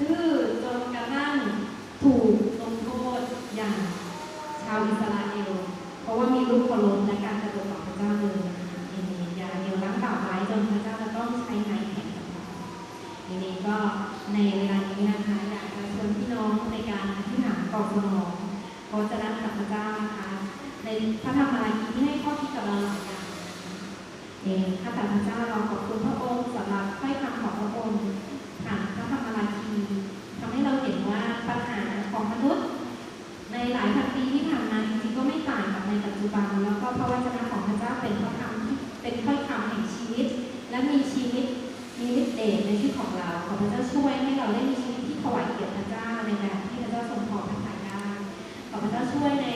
ดื้อจนกระทั่งถูกลงโทษอย่าง ชาวอิสราเอล เพราะว่ามีลูกคนล้มและการกระโดดต่อพระเจ้าเลยนะคะทีนี้อย่าเหนียวรั้งต่อไว้จนพระเจ้าจะต้องใช้ไม้แข่งกับเราทีนี้ก็ในเวลานี้นะคะอยากจะชวนพี่น้องในการอธิษฐานตอบสนองพระเจ้ากับพระเจ้านะคะ ในพระธรรมราคีที่ให้ข้อคิดกับเราหลายอย่างเองข้าแต่พระเจ้าเราขอบคุณพระองค์สำหรับถ้อยคำของพระองค์ผ่านพระธรรมราคี ทำให้เราเห็นว่าปัญหาของมนุษย์ ในหลายพันปีที่ผ่านมาจริงๆก็ไม่ต่างกับในปัจจุบัน แล้วก็พระวจนะของพระเจ้าเป็นพระคำที่เป็นถ้อยคำแห่งชีวิต และมีชีวิตมีฤทธิ์เดชในชีวิตของเราขอพระเจ้าช่วยให้เราได้มีชีวิตที่ถวายเกียรติพระเจ้าในแบบที่พระเจ้าทรงพอพระทัยได้ขอพระเจ้าช่วยใน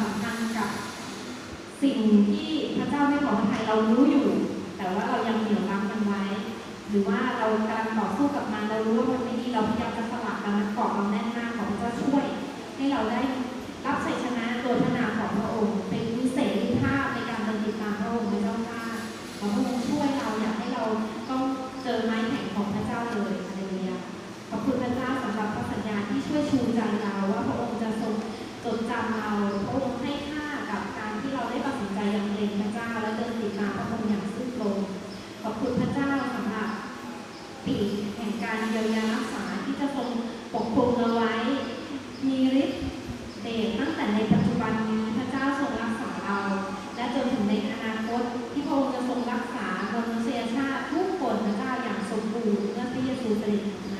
ความสัมพันธ์กับสิ่งที่พระเจ้าไม่พอพระทัยเรารู้อยู่ แต่ว่าเรายังเหนียวรั้งมันไว้ หรือว่าเรากำลังต่อสู้กับมันเรารู้ว่ามันไม่ดีเราพยายามจะสลับมันเกาะเราแน่นมากขอพระเจ้าช่วย ให้เราได้รับชัยชนะตัวพระนามของพระองค์ Thank you.